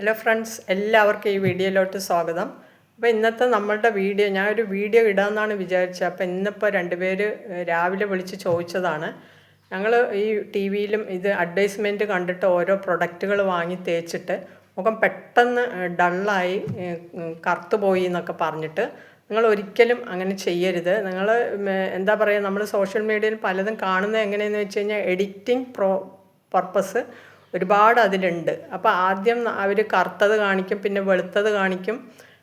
Hello friends എല്ലാവർക്കും ഈ വീഡിയോയിലോട്ട് സ്വാഗതം. അപ്പോൾ ഇന്നത്തെ നമ്മളുടെ വീഡിയോ ഞാൻ ഒരു വീഡിയോ ഇടാമെന്നാണ് വിചാരിച്ചത്. അപ്പോൾ ഇന്നിപ്പോൾ രണ്ടുപേര് രാവിലെ വിളിച്ച് ചോദിച്ചതാണ്. ഞങ്ങൾ ഈ ടി വിയിലും ഇത് അഡ്വർടൈസ്മെന്റ് കണ്ടിട്ട് ഓരോ പ്രൊഡക്റ്റുകൾ വാങ്ങി തേച്ചിട്ട് മുഖം പെട്ടെന്ന് ഡള്ളായി കറുത്തു പോയി എന്നൊക്കെ പറഞ്ഞിട്ട് നിങ്ങൾ ഒരിക്കലും അങ്ങനെ ചെയ്യരുത്. നിങ്ങൾ എന്താ പറയുക നമ്മൾ സോഷ്യൽ മീഡിയയിൽ പലതും കാണുന്നത് എങ്ങനെയെന്ന് വെച്ച് കഴിഞ്ഞാൽ എഡിറ്റിംഗ് പ്രോ പർപ്പസ് ഒരുപാട് അതിലുണ്ട്. അപ്പോൾ ആദ്യം അവർ കറുത്തത് കാണിക്കും പിന്നെ വെളുത്തത് കാണിക്കും.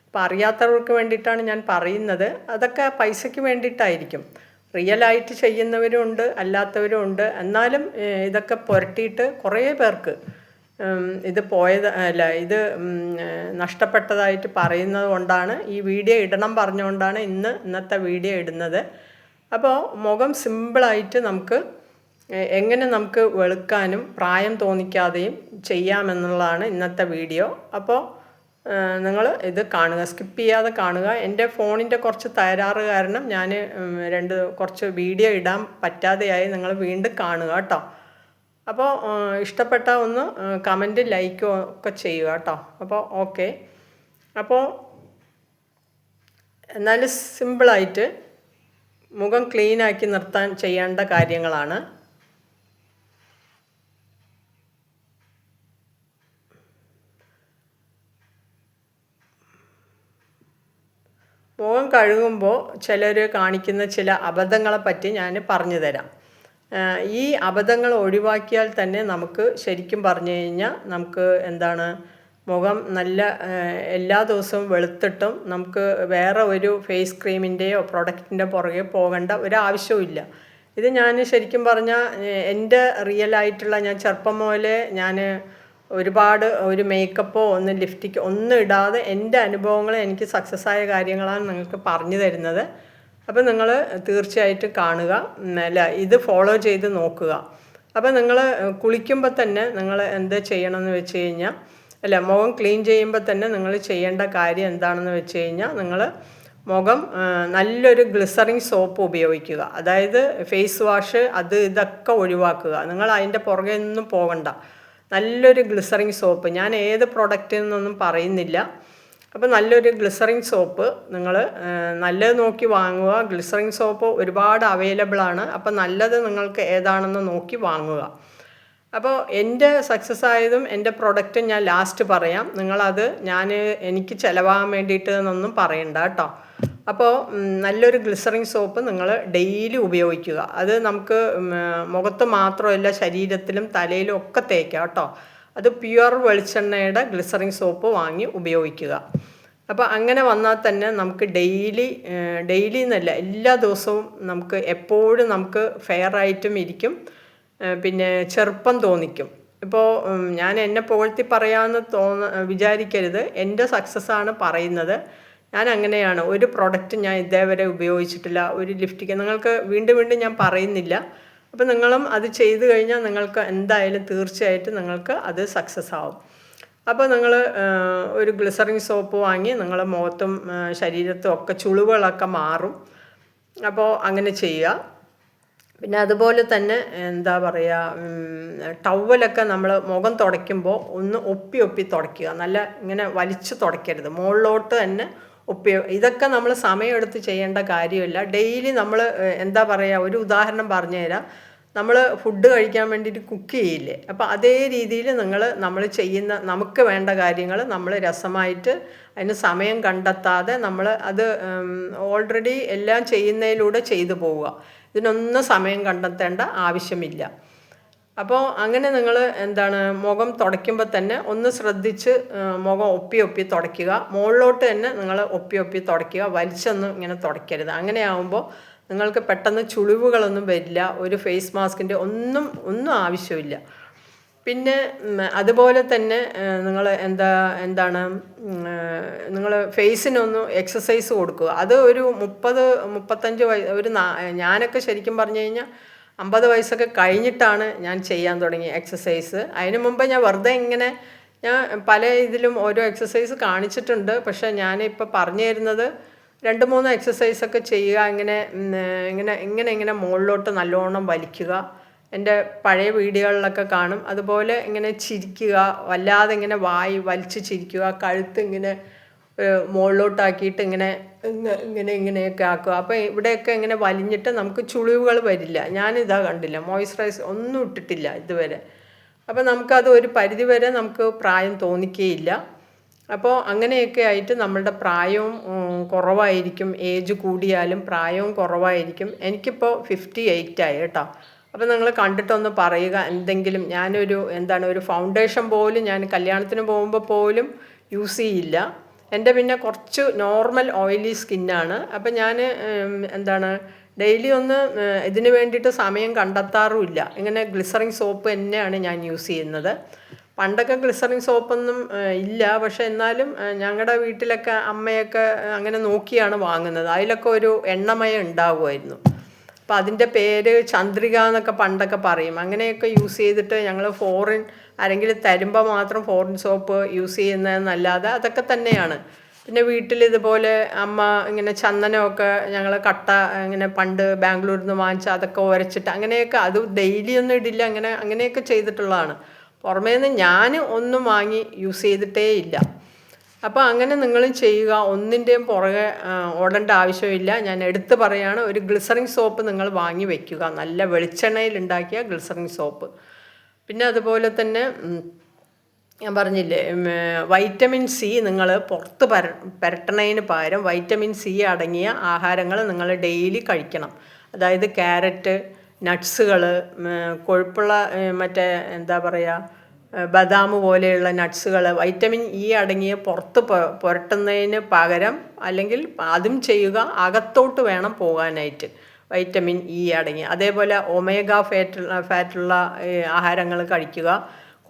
അപ്പോൾ അറിയാത്തവർക്ക് വേണ്ടിയിട്ടാണ് ഞാൻ പറയുന്നത്. അതൊക്കെ പൈസയ്ക്ക് വേണ്ടിയിട്ടായിരിക്കും. റിയലായിട്ട് ചെയ്യുന്നവരും ഉണ്ട് അല്ലാത്തവരും ഉണ്ട്. എന്നാലും ഇതൊക്കെ പുരട്ടിയിട്ട് കുറേ പേർക്ക് ഇത് പോയത് അല്ല ഇത് നഷ്ടപ്പെട്ടതായിട്ട് പറയുന്നത് കൊണ്ടാണ് ഈ വീഡിയോ ഇടണം പറഞ്ഞുകൊണ്ടാണ് ഇന്ന് ഇന്നത്തെ വീഡിയോ ഇടുന്നത്. അപ്പോൾ മുഖം സിമ്പിളായിട്ട് നമുക്ക് എങ്ങനെ നമുക്ക് വെളുക്കാനും പ്രായം തോന്നിക്കാതെയും ചെയ്യാമെന്നുള്ളതാണ് ഇന്നത്തെ വീഡിയോ. അപ്പോൾ നിങ്ങൾ ഇത് കാണുക സ്കിപ്പ് ചെയ്യാതെ കാണുക. എന്റെ ഫോണിന്റെ കുറച്ച് തകരാറ് കാരണം ഞാൻ രണ്ട് കുറച്ച് വീഡിയോ ഇടാൻ പറ്റാതെയായി നിങ്ങൾ വീണ്ടും കാണുക കേട്ടോ. അപ്പോൾ ഇഷ്ടപ്പെട്ട ഒന്ന് കമന്റ് ലൈക്കും ഒക്കെ ചെയ്യുക കേട്ടോ. അപ്പോൾ ഓക്കെ. അപ്പോൾ എന്നാലും സിമ്പിളായിട്ട് മുഖം ക്ലീനാക്കി നിർത്താൻ ചെയ്യേണ്ട കാര്യങ്ങളാണ്. മുഖം കഴുകുമ്പോൾ ചിലർ കാണിക്കുന്ന ചില അബദ്ധങ്ങളെപ്പറ്റി ഞാൻ പറഞ്ഞു തരാം ഈ അബദ്ധങ്ങൾ ഒഴിവാക്കിയാൽ തന്നെ നമുക്ക് ശരിക്കും പറഞ്ഞു കഴിഞ്ഞാൽ നമുക്ക് എന്താണ് മുഖം നല്ല എല്ലാ ദിവസവും വെളുത്തിട്ടും നമുക്ക് വേറെ ഒരു ഫേസ് ക്രീമിന്റെയോ പ്രൊഡക്റ്റിന്റെ പുറകെ പോകേണ്ട ഒരാവശ്യവും ഇത് ഞാൻ ശരിക്കും പറഞ്ഞാൽ എന്റെ റിയൽ ആയിട്ടുള്ള ഞാൻ ചെറുപ്പം മുതലേ ഞാൻ ഒരുപാട് ഒരു മേക്കപ്പോ ഒന്ന് ലിഫ്റ്റിക്കോ ഒന്നും ഇടാതെ എന്റെ അനുഭവങ്ങൾ എനിക്ക് സക്സസ് ആയ കാര്യങ്ങളാണ് നിങ്ങൾക്ക് പറഞ്ഞു തരുന്നത്. അപ്പോൾ നിങ്ങൾ തീർച്ചയായിട്ടും കാണുക. അല്ല ഇത് ഫോളോ ചെയ്ത് നോക്കുക. അപ്പോൾ നിങ്ങൾ കുളിക്കുമ്പോൾ തന്നെ നിങ്ങൾ എന്താ ചെയ്യണമെന്ന് വെച്ച് കഴിഞ്ഞാൽ അല്ല മുഖം ക്ലീൻ ചെയ്യുമ്പോൾ തന്നെ നിങ്ങൾ ചെയ്യേണ്ട കാര്യം എന്താണെന്ന് വെച്ച് കഴിഞ്ഞാൽ നിങ്ങൾ മുഖം നല്ലൊരു ഗ്ലിസറിങ് സോപ്പ് ഉപയോഗിക്കുക. അതായത് ഫേസ് വാഷ് അത് ഇതൊക്കെ ഒഴിവാക്കുക. നിങ്ങൾ അതിന്റെ പുറകെ ഒന്നും പോകണ്ട. നല്ലൊരു ഗ്ലിസറിങ് സോപ്പ് ഞാൻ ഏത് പ്രൊഡക്റ്റിൽ നിന്നൊന്നും പറയുന്നില്ല. അപ്പോൾ നല്ലൊരു ഗ്ലിസറിങ് സോപ്പ് നിങ്ങൾ നല്ലത് നോക്കി വാങ്ങുക. ഗ്ലിസറിങ് സോപ്പ് ഒരുപാട് അവൈലബിൾ ആണ്. അപ്പോൾ നല്ലത് നിങ്ങൾക്ക് ഏതാണെന്ന് നോക്കി വാങ്ങുക. അപ്പോൾ എന്റെ സക്സസ് ആയതും എന്റെ പ്രൊഡക്റ്റും ഞാൻ ലാസ്റ്റ് പറയാം. നിങ്ങളത് ഞാൻ എനിക്ക് ചിലവാകാൻ വേണ്ടിയിട്ട് എന്നൊന്നും പറയണ്ട കേട്ടോ. അപ്പോൾ നല്ലൊരു ഗ്ലിസറിങ് സോപ്പ് നിങ്ങൾ ഡെയിലി ഉപയോഗിക്കുക. അത് നമുക്ക് മുഖത്ത് മാത്രമല്ല ശരീരത്തിലും തലയിലും ഒക്കെ തേക്കാം കേട്ടോ. അത് പ്യുവർ വെളിച്ചെണ്ണയുടെ ഗ്ലിസറിങ് സോപ്പ് വാങ്ങി ഉപയോഗിക്കുക. അപ്പോൾ അങ്ങനെ വന്നാൽ തന്നെ നമുക്ക് ഡെയിലി ഡെയിലി എന്നല്ല എല്ലാ ദിവസവും നമുക്ക് എപ്പോഴും നമുക്ക് ഫെയർ ആയിട്ടും ഇരിക്കും. പിന്നെ ചെറുപ്പം തോന്നിക്കും. ഇപ്പോൾ ഞാൻ എന്നെ പുകഴ്ത്തി പറയാമെന്ന് തോന്ന വിചാരിക്കരുത്. എന്റെ സക്സസ്സാണ് പറയുന്നത്. ഞാൻ അങ്ങനെയാണ് ഒരു പ്രൊഡക്റ്റ് ഞാൻ ഇതേവരെ ഉപയോഗിച്ചിട്ടില്ല. ഒരു ലിഫ്റ്റിക്ക് നിങ്ങൾക്ക് വീണ്ടും വീണ്ടും ഞാൻ പറയുന്നില്ല. അപ്പോൾ നിങ്ങളും അത് ചെയ്തു കഴിഞ്ഞാൽ നിങ്ങൾക്ക് എന്തായാലും തീർച്ചയായിട്ടും നിങ്ങൾക്ക് അത് സക്സസ് ആവും. അപ്പോൾ നിങ്ങൾ ഒരു ഗ്ലിസറിങ് സോപ്പ് വാങ്ങി നിങ്ങൾ മുഖത്തും ശരീരത്തും ഒക്കെ ചുളിവുകളൊക്കെ മാറും. അപ്പോൾ അങ്ങനെ ചെയ്യുക. പിന്നെ അതുപോലെ തന്നെ എന്താ പറയുക ടവലൊക്കെ നമ്മൾ മുഖം തുടയ്ക്കുമ്പോൾ ഒന്ന് ഒപ്പി ഒപ്പി തുടയ്ക്കുക. നല്ല ഇങ്ങനെ വലിച്ചു തുടയ്ക്കരുത്. മുകളിലോട്ട് തന്നെ ഒപ്പി ഇതൊക്കെ നമ്മൾ സമയമെടുത്ത് ചെയ്യേണ്ട കാര്യമില്ല. ഡെയിലി നമ്മൾ എന്താ പറയുക ഒരു ഉദാഹരണം പറഞ്ഞു തരാം നമ്മൾ ഫുഡ് കഴിക്കാൻ വേണ്ടിയിട്ട് കുക്ക് ചെയ്യില്ലേ? അപ്പോൾ അതേ രീതിയിൽ നിങ്ങൾ നമ്മൾ ചെയ്യുന്ന നമുക്ക് വേണ്ട കാര്യങ്ങൾ നമ്മൾ രസമായിട്ട് അതിന് സമയം കണ്ടെത്താതെ നമ്മൾ അത് ഓൾറെഡി എല്ലാം ചെയ്യുന്നതിലൂടെ ചെയ്തു പോവുക. ഇതിനൊന്നും സമയം കണ്ടെത്തേണ്ട ആവശ്യമില്ല. അപ്പോൾ അങ്ങനെ നിങ്ങൾ എന്താണ് മുഖം തുടയ്ക്കുമ്പോൾ തന്നെ ഒന്ന് ശ്രദ്ധിച്ച് മുഖം ഒപ്പി ഒപ്പി തുടയ്ക്കുക. മുകളിലോട്ട് തന്നെ നിങ്ങൾ ഒപ്പി ഒപ്പി തുടയ്ക്കുക. വലിച്ചൊന്നും ഇങ്ങനെ തുടയ്ക്കരുത്. അങ്ങനെ ആകുമ്പോൾ നിങ്ങൾക്ക് പെട്ടെന്ന് ചുളിവുകളൊന്നും വരില്ല. ഒരു ഫേസ് മാസ്കിന്റെ ഒന്നും ഒന്നും ആവശ്യമില്ല. പിന്നെ അതുപോലെ തന്നെ നിങ്ങൾ എന്താ എന്താണ് നിങ്ങൾ ഫേസിനൊന്ന് എക്സസൈസ് കൊടുക്കുക. അത് ഒരു മുപ്പത് മുപ്പത്തഞ്ച് വയ ഒരു ഞാനൊക്കെ ശരിക്കും പറഞ്ഞു കഴിഞ്ഞാൽ അമ്പത് വയസ്സൊക്കെ കഴിഞ്ഞിട്ടാണ് ഞാൻ ചെയ്യാൻ തുടങ്ങി എക്സസൈസ് അതിന് മുമ്പ് ഞാൻ വെറുതെ ഇങ്ങനെ ഞാൻ പല ഇതിലും ഓരോ എക്സസൈസ് കാണിച്ചിട്ടുണ്ട്. പക്ഷേ ഞാനിപ്പോൾ പറഞ്ഞു തരുന്നത് രണ്ട് മൂന്ന് എക്സസൈസൊക്കെ ചെയ്യുക ഇങ്ങനെ ഇങ്ങനെ ഇങ്ങനെ ഇങ്ങനെ മുകളിലോട്ട് നല്ലോണം വലിക്കുക. എന്റെ പഴയ വീഡിയോകളിലൊക്കെ കാണും. അതുപോലെ ഇങ്ങനെ ചിരിക്കുക വല്ലാതെ ഇങ്ങനെ വായി വലിച്ച് ചിരിക്കുക കഴുത്ത് ഇങ്ങനെ മുകളിലോട്ടാക്കിയിട്ട് ഇങ്ങനെ ഇങ്ങ- ഇങ്ങനെ ഇങ്ങനെയൊക്കെ ആക്കുക. അപ്പോൾ ഇവിടെയൊക്കെ ഇങ്ങനെ വലിഞ്ഞിട്ട് നമുക്ക് ചുളിവുകൾ വരില്ല. ഞാനിതാ കണ്ടില്ല മോയ്സ്ചറൈസ് ഒന്നും ഇട്ടിട്ടില്ല ഇതുവരെ. അപ്പോൾ നമുക്കത് ഒരു പരിധി വരെ നമുക്ക് പ്രായം തോന്നിക്കുകയില്ല അപ്പോൾ അങ്ങനെയൊക്കെ ആയിട്ട് നമ്മളുടെ പ്രായവും കുറവായിരിക്കും. ഏജ് കൂടിയാലും പ്രായവും കുറവായിരിക്കും. എനിക്കിപ്പോൾ ഫിഫ്റ്റി എയ്റ്റ് ആയി കേട്ടോ. അപ്പോൾ നിങ്ങൾ കണ്ടിട്ടൊന്ന് പറയുക എന്തെങ്കിലും ഞാനൊരു എന്താണ് ഒരു ഫൗണ്ടേഷൻ പോലും ഞാൻ കല്യാണത്തിന് പോകുമ്പോൾ പോലും യൂസ് ചെയ്യില്ല. എന്റെ പിന്നെ കുറച്ച് നോർമൽ ഓയിലി സ്കിന്നാണ് അപ്പം ഞാൻ എന്താണ് ഡെയിലി ഒന്ന് ഇതിന് വേണ്ടിയിട്ട് സമയം കണ്ടെത്താറുമില്ല ഇങ്ങനെ ഗ്ലിസറിൻ സോപ്പ് തന്നെയാണ് ഞാൻ യൂസ് ചെയ്യുന്നത്. പണ്ടൊക്കെ ഗ്ലിസറിൻ സോപ്പൊന്നും ഇല്ല. പക്ഷെ എന്നാലും ഞങ്ങളുടെ വീട്ടിലൊക്കെ അമ്മയൊക്കെ അങ്ങനെ നോക്കിയാണ് വാങ്ങുന്നത്. അതിലൊക്കെ ഒരു എണ്ണമയം ഉണ്ടാവുമായിരുന്നു. അപ്പം അതിന്റെ പേര് ചന്ദ്രിക എന്നൊക്കെ പണ്ടൊക്കെ പറയും. അങ്ങനെയൊക്കെ യൂസ് ചെയ്തിട്ട് ഞങ്ങൾ ഫോറിൻ ആരെങ്കിലും തരുമ്പോൾ മാത്രം ഫോറിൻ സോപ്പ് യൂസ് ചെയ്യുന്നതെന്നല്ലാതെ അതൊക്കെ തന്നെയാണ്. പിന്നെ വീട്ടിൽ ഇതുപോലെ അമ്മ ഇങ്ങനെ ചന്ദനമൊക്കെ ഞങ്ങൾ കട്ട ഇങ്ങനെ പണ്ട് ബാംഗ്ലൂരിൽ നിന്ന് വാങ്ങിച്ച അതൊക്കെ ഉരച്ചിട്ട് അങ്ങനെയൊക്കെ അത് ഡെയിലി ഒന്നും ഇടില്ല. അങ്ങനെ അങ്ങനെയൊക്കെ ചെയ്തിട്ടുള്ളതാണ്. പുറമേ നിന്ന് ഞാൻ ഒന്നും വാങ്ങി യൂസ് ചെയ്തിട്ടേ ഇല്ല. അപ്പോൾ അങ്ങനെ നിങ്ങൾ ചെയ്യുക. ഒന്നിന്റെയും പുറകെ ഓടേണ്ട ആവശ്യമില്ല. ഞാൻ എടുത്തു പറയാണ് ഒരു ഗ്ലിസറിൻ സോപ്പ് നിങ്ങൾ വാങ്ങി വെക്കുക. നല്ല വെളിച്ചെണ്ണയിൽ ഉണ്ടാക്കിയ ഗ്ലിസറിൻ സോപ്പ് പിന്നെ അതുപോലെ തന്നെ ഞാൻ പറഞ്ഞില്ലേ വൈറ്റമിൻ സി നിങ്ങൾ പുറത്ത് പര പരട്ടണതിന് പകരം വൈറ്റമിൻ സി അടങ്ങിയ ആഹാരങ്ങൾ നിങ്ങൾ ഡെയിലി കഴിക്കണം. അതായത് ക്യാരറ്റ് നട്ട്സുകൾ കൊഴുപ്പുള്ള മറ്റേ എന്താ പറയുക ബദാം പോലെയുള്ള നട്ട്സുകൾ വൈറ്റമിൻ ഇ അടങ്ങിയ പുറത്ത് പുരട്ടുന്നതിന് പകരം അല്ലെങ്കിൽ അതും ചെയ്യുക അകത്തോട്ട് വേണം പോകാനായിട്ട്. വൈറ്റമിൻ ഇ അടങ്ങി അതേപോലെ ഒമേഗ ഫാറ്റുള്ള ഫാറ്റുള്ള ആഹാരങ്ങൾ കഴിക്കുക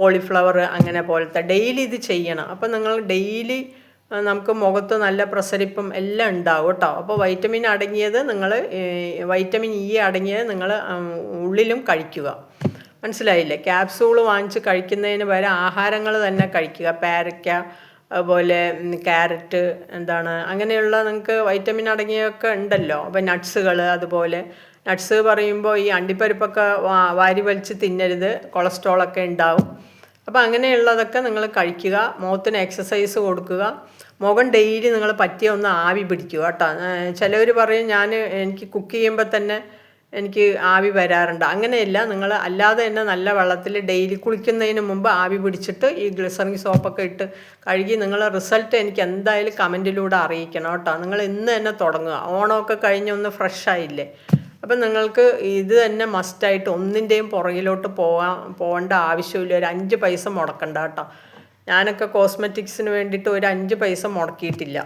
കോളിഫ്ലവർ അങ്ങനെ പോലത്തെ ഡെയിലി ഇത് ചെയ്യണം. അപ്പം നിങ്ങൾ ഡെയിലി നമുക്ക് മുഖത്ത് നല്ല പ്രസരിപ്പും എല്ലാം ഉണ്ടാവും കേട്ടോ അപ്പോൾ വൈറ്റമിൻ അടങ്ങിയത് നിങ്ങൾ വൈറ്റമിൻ ഇ അടങ്ങിയത് നിങ്ങൾ ഉള്ളിലും കഴിക്കുക. മനസ്സിലായില്ലേ? ക്യാപ്സൂൾ വാങ്ങിച്ച് കഴിക്കുന്നതിന് പകരം ആഹാരങ്ങൾ തന്നെ കഴിക്കുക. പാരയ്ക്ക അതുപോലെ ക്യാരറ്റ് എന്താണ് അങ്ങനെയുള്ള നിങ്ങൾക്ക് വൈറ്റമിൻ അടങ്ങിയൊക്കെ ഉണ്ടല്ലോ. അപ്പോൾ നട്ട്സുകൾ അതുപോലെ. നട്ട്സ് പറയുമ്പോൾ ഈ അണ്ടിപ്പരിപ്പൊക്കെ വാരി വലിച്ച് തിന്നരുത്. കൊളസ്ട്രോളൊക്കെ ഉണ്ടാവും. അപ്പോൾ അങ്ങനെയുള്ളതൊക്കെ നിങ്ങൾ കഴിക്കുക. മുഖത്തിന് എക്സസൈസ് കൊടുക്കുക. മുഖം ഡെയിലി നിങ്ങൾ പറ്റിയ ഒന്ന് ആവി പിടിക്കുക കേട്ടോ. ചിലവർ പറയും ഞാൻ എനിക്ക് കുക്ക് ചെയ്യുമ്പോൾ തന്നെ എനിക്ക് ആവി വരാറുണ്ട്. അങ്ങനെയല്ല നിങ്ങൾ അല്ലാതെ തന്നെ നല്ല വെള്ളത്തിൽ ഡെയിലി കുളിക്കുന്നതിന് മുമ്പ് ആവി പിടിച്ചിട്ട് ഈ ഗ്ലിസറിങ് സോപ്പൊക്കെ ഇട്ട് കഴുകി നിങ്ങൾ റിസൾട്ട് എനിക്ക് എന്തായാലും കമന്റിലൂടെ അറിയിക്കണം കേട്ടോ. നിങ്ങൾ ഇന്ന് തന്നെ തുടങ്ങുക. ഓണമൊക്കെ കഴിഞ്ഞ് ഒന്ന് ഫ്രഷ് ആയില്ലേ? അപ്പം നിങ്ങൾക്ക് ഇത് തന്നെ മസ്റ്റായിട്ട് ഒന്നിന്റെയും പുറകിലോട്ട് പോകാൻ പോകേണ്ട ആവശ്യമില്ല. ഒരു അഞ്ച് പൈസ മുടക്കണ്ട കേട്ടോ. ഞാനൊക്കെ കോസ്മെറ്റിക്സിന് വേണ്ടിയിട്ട് ഒരു അഞ്ച് പൈസ മുടക്കിയിട്ടില്ല.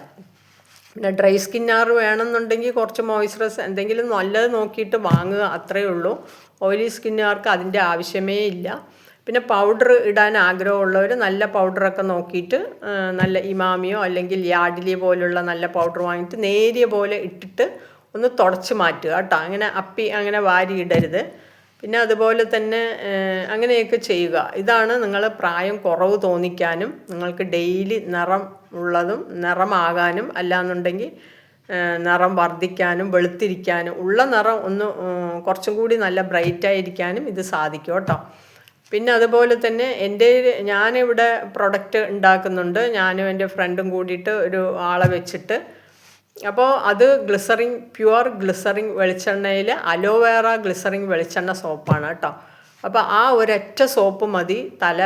പിന്നെ ഡ്രൈ സ്കിന്നാർ വേണമെന്നുണ്ടെങ്കിൽ കുറച്ച് മോയ്സ്ചറൈസ് എന്തെങ്കിലും നല്ലത് നോക്കിയിട്ട് വാങ്ങുക അത്രയേ ഉള്ളൂ. ഓയിലി സ്കിന്നുകാർക്ക് അതിന്റെ ആവശ്യമേ ഇല്ല. പിന്നെ പൗഡർ ഇടാൻ ആഗ്രഹമുള്ളവർ നല്ല പൗഡറൊക്കെ നോക്കിയിട്ട് നല്ല ഇമാമിയോ അല്ലെങ്കിൽ യാഡിലി പോലുള്ള നല്ല പൗഡർ വാങ്ങിയിട്ട് നേരിയ പോലെ ഇട്ടിട്ട് ഒന്ന് തുടച്ച് മാറ്റുക കേട്ടോ. അങ്ങനെ അപ്പി അങ്ങനെ വാരി ഇടരുത്. പിന്നെ അതുപോലെ തന്നെ അങ്ങനെയൊക്കെ ചെയ്യുക. ഇതാണ് നിങ്ങൾ പ്രായം കുറവ് തോന്നിക്കാനും നിങ്ങൾക്ക് ഡെയിലി നിറം ഉള്ളതും നിറമാകാനും അല്ലാന്നുണ്ടെങ്കിൽ നിറം വർദ്ധിക്കാനും വെളുത്തിരിക്കാനും ഉള്ള നിറം ഒന്ന് കുറച്ചും കൂടി നല്ല ബ്രൈറ്റ് ആയിരിക്കാനും ഇത് സാധിക്കും കേട്ടോ. പിന്നെ അതുപോലെ തന്നെ എന്റെ ഞാനിവിടെ പ്രൊഡക്റ്റ് ഉണ്ടാക്കുന്നുണ്ട്. ഞാനും എന്റെ ഫ്രണ്ടും കൂടിയിട്ട് ഒരു ആളെ വെച്ചിട്ട്. അപ്പോൾ അത് ഗ്ലിസറിൻ പ്യുവർ ഗ്ലിസറിൻ വെളിച്ചെണ്ണയിൽ അലോവേറ ഗ്ലിസറിൻ വെളിച്ചെണ്ണ സോപ്പാണ് കേട്ടോ. അപ്പോൾ ആ ഒരൊറ്റ സോപ്പ് മതി. തല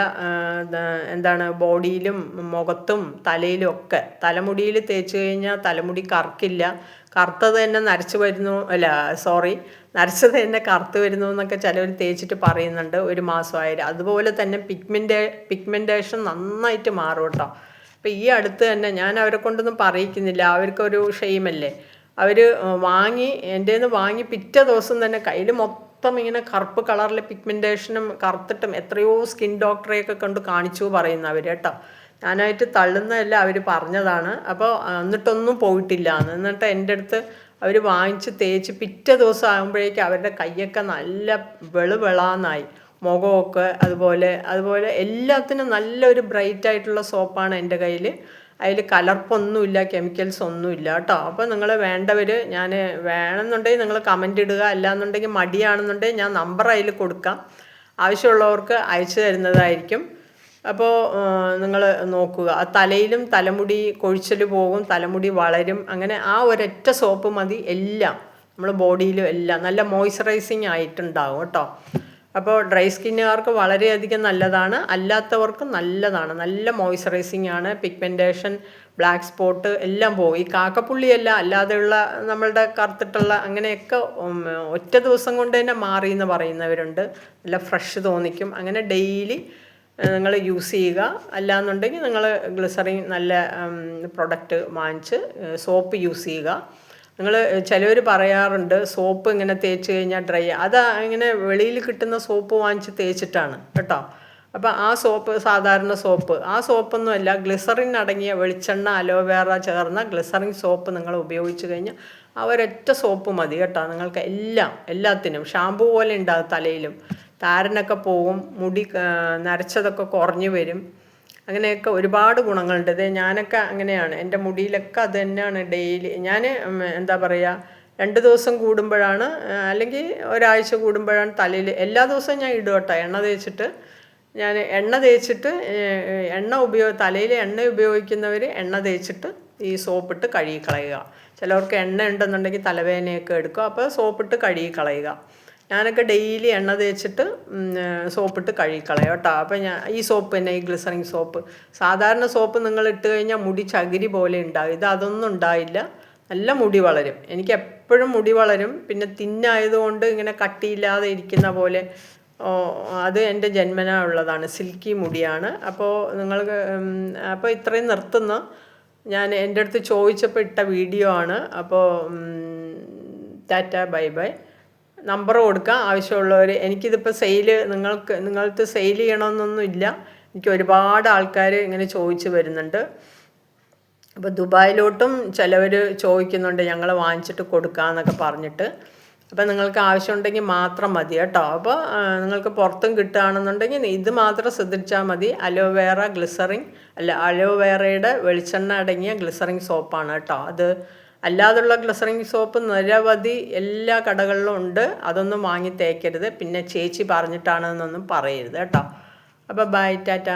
എന്താണ് ബോഡിയിലും മുഖത്തും തലയിലും ഒക്കെ. തലമുടിയിൽ തേച്ച് കഴിഞ്ഞാൽ തലമുടി കറക്കില്ല. കറുത്തത് തന്നെ നരച്ച് വരുന്നു അല്ല സോറി നരച്ചത് തന്നെ കറുത്ത് വരുന്നു എന്നൊക്കെ ചിലവർ തേച്ചിട്ട് പറയുന്നുണ്ട് ഒരു മാസമായാലും. അതുപോലെ തന്നെ പിഗ്മെന്റേ പിഗ്മെന്റേഷൻ നന്നായിട്ട് മാറും കേട്ടോ അപ്പം ഈ അടുത്ത് തന്നെ ഞാൻ അവരെ കൊണ്ടൊന്നും പറയിക്കുന്നില്ല. അവർക്കൊരു ഷെയിമല്ലേ അവർ വാങ്ങി എന്റെ നിന്ന് വാങ്ങി പിറ്റേ ദിവസം തന്നെ കയ്യിൽ മൊത്തം ഇങ്ങനെ കറുപ്പ് കളറിലെ പിഗ്മെന്റേഷനും കറുത്തിട്ടും എത്രയോ സ്കിൻ ഡോക്ടറെയൊക്കെ കണ്ട് കാണിച്ചു പറയുന്നു അവർ കേട്ടോ. ഞാനായിട്ട് തള്ളുന്നതല്ല അവർ പറഞ്ഞതാണ്. അപ്പോൾ എന്നിട്ടൊന്നും പോയിട്ടില്ല. എന്ന് എന്നിട്ട് എന്റെ അടുത്ത് അവർ വാങ്ങിച്ച് തേച്ച് പിറ്റേ ദിവസം ആകുമ്പോഴേക്കും അവരുടെ കൈയൊക്കെ നല്ല വെളുവെളാന്നായി. മുഖമൊക്കെ അതുപോലെ അതുപോലെ എല്ലാത്തിനും നല്ലൊരു ബ്രൈറ്റ് ആയിട്ടുള്ള സോപ്പാണ് എന്റെ കയ്യിൽ അതിൽ കലർപ്പൊന്നുമില്ല കെമിക്കൽസ് ഒന്നുമില്ല കേട്ടോ. അപ്പോൾ നിങ്ങൾ വേണ്ടവർ ഞാൻ വേണമെന്നുണ്ടെങ്കിൽ നിങ്ങൾ കമന്റ് ഇടുക അല്ലാന്നുണ്ടെങ്കിൽ മടിയാണെന്നുണ്ടെങ്കിൽ ഞാൻ നമ്പർ അതിൽ കൊടുക്കാം. ആവശ്യമുള്ളവർക്ക് അയച്ചു തരുന്നതായിരിക്കും. അപ്പോൾ നിങ്ങൾ നോക്കുക. തലയിലും തലമുടി കൊഴിച്ചൽ പോകും തലമുടി വളരും. അങ്ങനെ ആ ഒരൊറ്റ സോപ്പ് മതി എല്ലാം. നമ്മൾ ബോഡിയിലും എല്ലാം. നല്ല മോയ്സ്ചറൈസിങ് ആയിട്ടുണ്ടാവും കേട്ടോ. അപ്പോൾ ഡ്രൈ സ്കിന്നുകാർക്ക് വളരെയധികം നല്ലതാണ്. അല്ലാത്തവർക്കും നല്ലതാണ്. നല്ല മോയ്സ്ചറൈസിങ് ആണ്. പിഗ്മെന്റേഷൻ ബ്ലാക്ക് സ്പോട്ട് എല്ലാം പോകും ഈ കാക്കപ്പുള്ളിയല്ല അല്ലാതെയുള്ള നമ്മളുടെ കറുത്തിട്ടുള്ള അങ്ങനെയൊക്കെ ഒറ്റ ദിവസം കൊണ്ട് തന്നെ മാറി എന്ന് പറയുന്നവരുണ്ട്. നല്ല ഫ്രഷ് തോന്നിക്കും. അങ്ങനെ ഡെയിലി നിങ്ങൾ യൂസ് ചെയ്യുക. അല്ലാന്നുണ്ടെങ്കിൽ നിങ്ങൾ ഗ്ലിസറിൻ നല്ല പ്രൊഡക്റ്റ് വാങ്ങിച്ച് സോപ്പ് യൂസ് ചെയ്യുക. നിങ്ങൾ ചിലവർ പറയാറുണ്ട് സോപ്പ് ഇങ്ങനെ തേച്ച് കഴിഞ്ഞാൽ ഡ്രൈ അത് ഇങ്ങനെ വെളിയിൽ കിട്ടുന്ന സോപ്പ് വാങ്ങിച്ച് തേച്ചിട്ടാണ് കേട്ടോ. അപ്പോൾ ആ സോപ്പ് സാധാരണ സോപ്പ്. ആ സോപ്പൊന്നുമല്ല ഗ്ലിസറിൻ അടങ്ങിയ വെളിച്ചെണ്ണ അലോവേറ ചേർന്ന ഗ്ലിസറിൻ സോപ്പ് നിങ്ങൾ ഉപയോഗിച്ച് കഴിഞ്ഞാൽ ആ ഒരൊറ്റ സോപ്പ് മതി കേട്ടോ. നിങ്ങൾക്ക് എല്ലാം എല്ലാത്തിനും. ഷാമ്പു പോലെ ഉണ്ടാകും തലയിലും. താരനൊക്കെ പോവും മുടി നരച്ചതൊക്കെ കുറഞ്ഞു വരും. അങ്ങനെയൊക്കെ ഒരുപാട് ഗുണങ്ങളുണ്ട്. ഇത് ഞാനൊക്കെ അങ്ങനെയാണ്. എന്റെ മുടിയിലൊക്കെ അത് തന്നെയാണ് ഡെയിലി. ഞാൻ എന്താ പറയുക രണ്ട് ദിവസം കൂടുമ്പോഴാണ് അല്ലെങ്കിൽ ഒരാഴ്ച കൂടുമ്പോഴാണ് തലയിൽ എല്ലാ ദിവസവും ഞാൻ ഇടും കേട്ടോ എണ്ണ തേച്ചിട്ട്. ഞാൻ എണ്ണ തേച്ചിട്ട് എണ്ണ ഉപയോഗ തലയിൽ എണ്ണ ഉപയോഗിക്കുന്നവർ എണ്ണ തേച്ചിട്ട് ഈ സോപ്പിട്ട് കഴുകി കളയുക. ചിലവർക്ക് എണ്ണ ഉണ്ടെന്നുണ്ടെങ്കിൽ തലവേദനയൊക്കെ എടുക്കും. അപ്പോൾ സോപ്പിട്ട് കഴുകി കളയുക. ഞാനൊക്കെ ഡെയിലി എണ്ണ തേച്ചിട്ട് സോപ്പിട്ട് കഴുകിക്കളയാം കേട്ടോ. അപ്പോൾ ഞാൻ ഈ സോപ്പ് തന്നെ ഈ ഗ്ലിസറിൻ സോപ്പ്. സാധാരണ സോപ്പ് നിങ്ങൾ ഇട്ട് കഴിഞ്ഞാൽ മുടി ചകിരി പോലെ ഉണ്ടാകും ഇത് അതൊന്നും ഉണ്ടായില്ല നല്ല മുടി വളരും. എനിക്ക് എപ്പോഴും മുടി വളരും. പിന്നെ തിന്നായതുകൊണ്ട് ഇങ്ങനെ കട്ടിയില്ലാതെ ഇരിക്കുന്ന പോലെ അത് എന്റെ ജന്മനാ ഉള്ളതാണ്. സിൽക്കി മുടിയാണ്. അപ്പോൾ നിങ്ങൾക്ക് അപ്പോൾ ഇത്രയും നിർത്തുന്ന ഞാൻ എന്റെ അടുത്ത് ചോദിച്ചപ്പോൾ ഇട്ട വീഡിയോ ആണ്. അപ്പോൾ ടാറ്റ ബൈ ബൈ. നമ്പർ കൊടുക്കാം ആവശ്യമുള്ളവർ എനിക്കിതിപ്പോൾ സെയിൽ നിങ്ങൾക്ക് നിങ്ങൾക്ക് സെയിൽ ചെയ്യണമെന്നൊന്നും ഇല്ല എനിക്ക് ഒരുപാട് ആൾക്കാർ ഇങ്ങനെ ചോദിച്ചു വരുന്നുണ്ട്. അപ്പോൾ ദുബായിലോട്ടും ചിലവർ ചോദിക്കുന്നുണ്ട് ഞങ്ങൾ വാങ്ങിച്ചിട്ട് കൊടുക്കാമെന്നൊക്കെ പറഞ്ഞിട്ട്. അപ്പോൾ നിങ്ങൾക്ക് ആവശ്യമുണ്ടെങ്കിൽ മാത്രം മതി കേട്ടോ. അപ്പോൾ നിങ്ങൾക്ക് പുറത്തും കിട്ടുകയാണെന്നുണ്ടെങ്കിൽ ഇത് മാത്രം ശ്രദ്ധിച്ചാൽ മതി. അലോവേറ ഗ്ലിസറിൻ അല്ല അലോവേറയുടെ വെളിച്ചെണ്ണ അടങ്ങിയ ഗ്ലിസറിൻ സോപ്പാണ് കേട്ടോ. അത് അല്ലാതുള്ള ഗ്ലിസറിങ് സോപ്പ് നിരവധി എല്ലാ കടകളിലും ഉണ്ട്. അതൊന്നും വാങ്ങി തേക്കരുത്. പിന്നെ ചേച്ചി പറഞ്ഞിട്ടാണെന്നൊന്നും പറയരുത് കേട്ടോ. അപ്പോൾ ബൈ ടാറ്റ.